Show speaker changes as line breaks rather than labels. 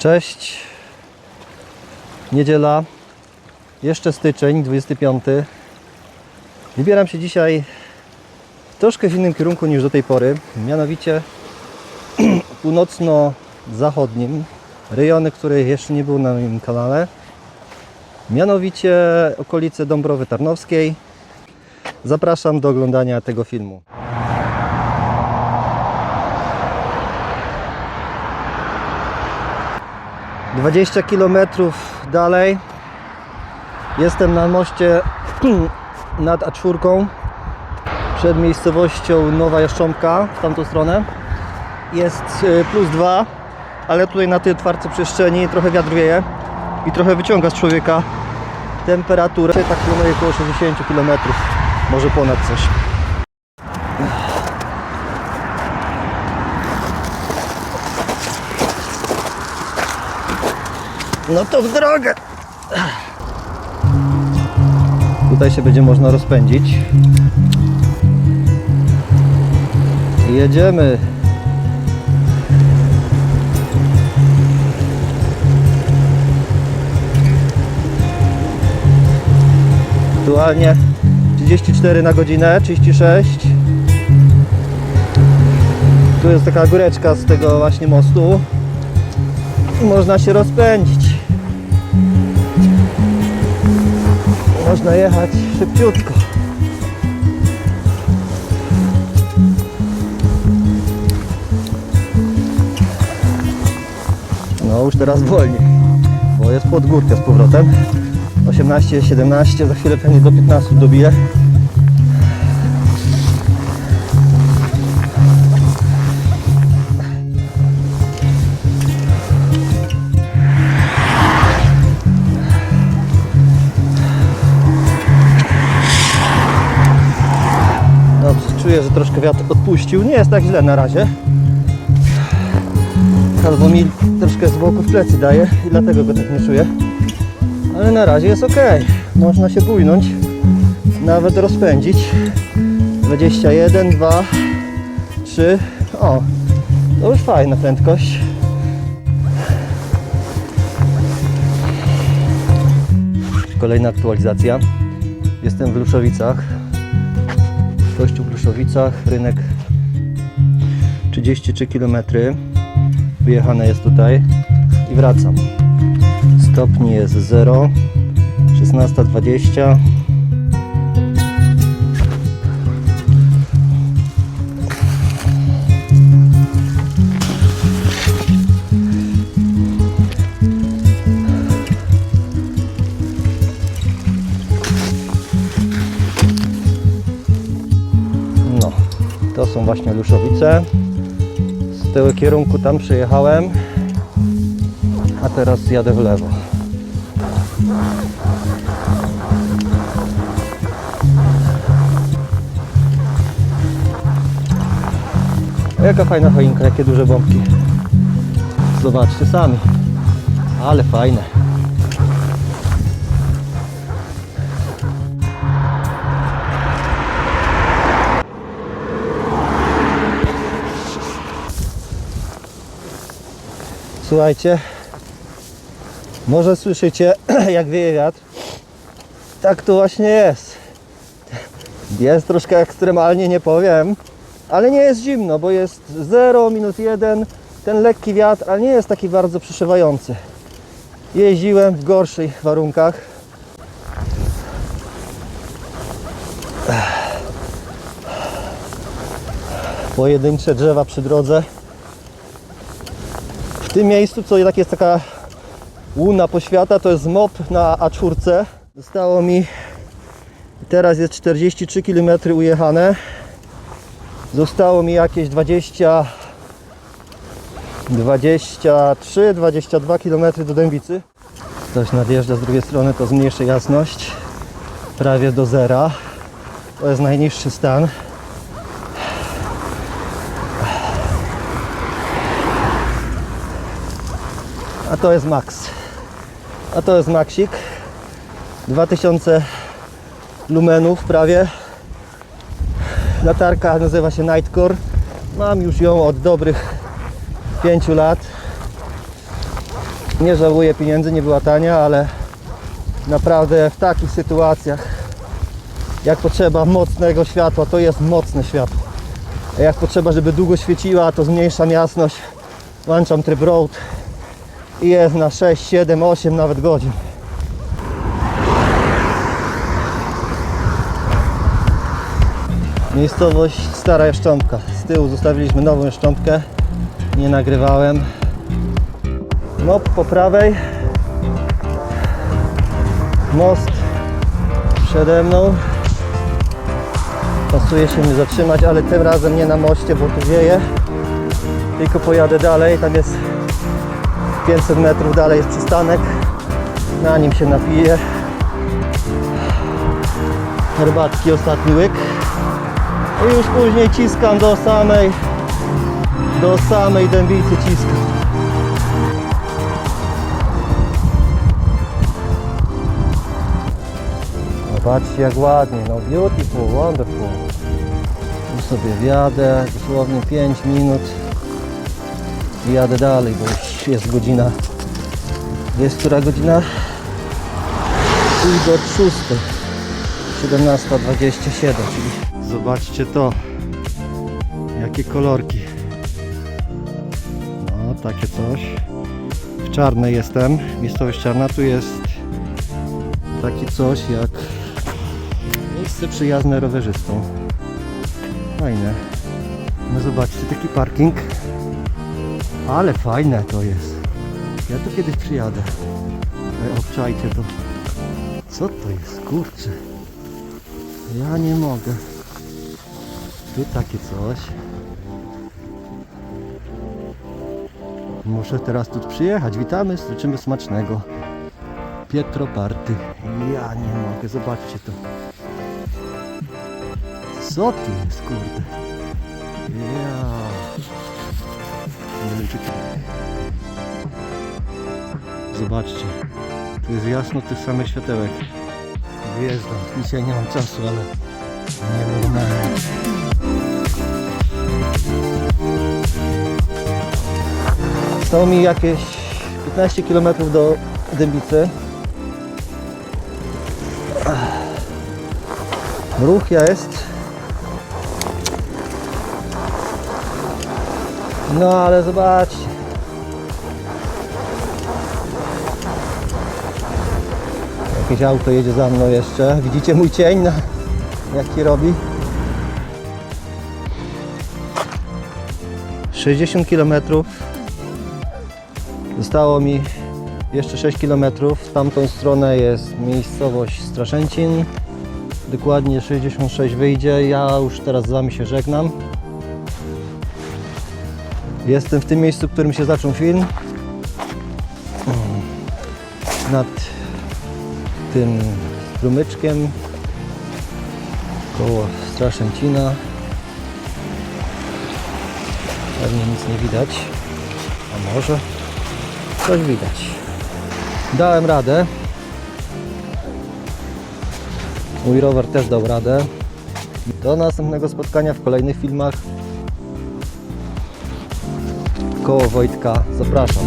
Cześć. Niedziela. Jeszcze styczeń, 25. Wybieram się dzisiaj troszkę w innym kierunku niż do tej pory. Mianowicie północno-zachodnim. Rejony, których jeszcze nie było na moim kanale. Mianowicie okolice Dąbrowy Tarnowskiej. Zapraszam do oglądania tego filmu. Dwadzieścia kilometrów dalej. Jestem na moście nad A4 przed miejscowością Nowa Jaszcząbka w tamtą stronę. Jest y, plus 2 ale tutaj na tej otwartej przestrzeni trochę wiatr wieje i trochę wyciąga z człowieka temperaturę. Tak planuję około 60 km może ponad coś no to w drogę tutaj się będzie można rozpędzić jedziemy Aktualnie 34 na godzinę, 36. Tu jest taka góreczka z tego właśnie mostu. Można się rozpędzić. Można jechać szybciutko. No już teraz wolniej, bo jest pod górkę z powrotem. 18, 17, za chwilę pewnie do 15 dobiję. Czuję, że troszkę wiatr odpuścił. Nie jest tak źle na razie. Albo mi troszkę z boku w plecy daje i dlatego go tak nie czuję ale na razie jest ok. Można się bójnąć, nawet rozpędzić. 21, 2, 3. O, to już fajna prędkość. Kolejna aktualizacja. Jestem w Luszowicach. Kościół w Luszowicach, rynek 33 km. Wyjechane jest tutaj. I wracam. Stopni jest 0 16.20 właśnie Luszowice. Z tego kierunku tam przyjechałem, a teraz jadę w lewo. Jaka fajna choinka, jakie duże bombki. Zobaczcie sami. Ale fajne. Słuchajcie, może słyszycie, jak wieje wiatr. Tak to właśnie jest. Jest troszkę ekstremalnie, nie powiem, ale nie jest zimno, bo jest 0, minus 1, ten lekki wiatr, ale nie jest taki bardzo przyszywający. Jeździłem w gorszych warunkach. Pojedyncze drzewa przy drodze. W tym miejscu, co jednak jest taka łuna poświata, to jest mop na A4. Zostało mi teraz jest 43 km ujechane. Zostało mi jakieś 20 23, 22 km do Dębicy. Ktoś nadjeżdża z drugiej strony, to zmniejszy jasność prawie do zera. To jest najniższy stan. A to jest max. A to jest maxik. 2000 lumenów prawie. Latarka nazywa się Nightcore. Mam już ją od dobrych 5 lat. Nie żałuję pieniędzy, nie była tania, ale naprawdę w takich sytuacjach jak potrzeba mocnego światła, to jest mocne światło. A jak potrzeba, żeby długo świeciła, to zmniejszam jasność. Włączam tryb road i jest na 6, 7, 8 nawet godzin. Miejscowość Stara Jaszcząbka. Z tyłu zostawiliśmy nową jaszcząbkę. Nie nagrywałem. No po prawej most przede mną. Pasuje się mnie zatrzymać, ale tym razem nie na moście, bo tu wieje. Tylko pojadę dalej. Tam jest 500 metrów dalej jest przystanek. Na nim się napiję. Herbatki ostatni łyk. I już później ciskam do samej do samej dębicy ciskam. Zobaczcie jak ładnie, no beautiful, wonderful. Tu sobie wjadę, dosłownie 5 minut i jadę dalej, bo już jest godzina. Jest która godzina? Pół do 6. 17.27, czyli zobaczcie to. Jakie kolorki. No, takie coś. W czarnej jestem. Miejscowość czarna. Tu jest takie coś jak miejsce przyjazne rowerzystom. Fajne. No zobaczcie, taki parking. Ale fajne to jest. Ja tu kiedyś przyjadę. Obczajcie to. Co to jest? Kurczę. Ja nie mogę. Tu takie coś. Muszę teraz tu przyjechać. Witamy, życzymy smacznego. Pietro Party. Ja nie mogę, zobaczcie to. Co tu jest, kurde? Zobaczcie. Tu jest jasno tych samych światełek. Wjeżdżam. Dzisiaj nie mam czasu, ale nie normalnie. Zostało mi jakieś 15 km do Dębicy. Ruch jest. No ale zobaczcie. Jakieś auto jedzie za mną jeszcze. Widzicie mój cień? Na, jaki robi? 60 km. Zostało mi jeszcze 6 km. W tamtą stronę jest miejscowość Straszęcin. Dokładnie 66 wyjdzie. Ja już teraz z Wami się żegnam. Jestem w tym miejscu, w którym się zaczął film. Nad tym strumyczkiem koło Straszęcina. Pewnie nic nie widać. A może coś widać. Dałem radę. Mój rower też dał radę. Do następnego spotkania w kolejnych filmach. Koło Wojtka. Zapraszam.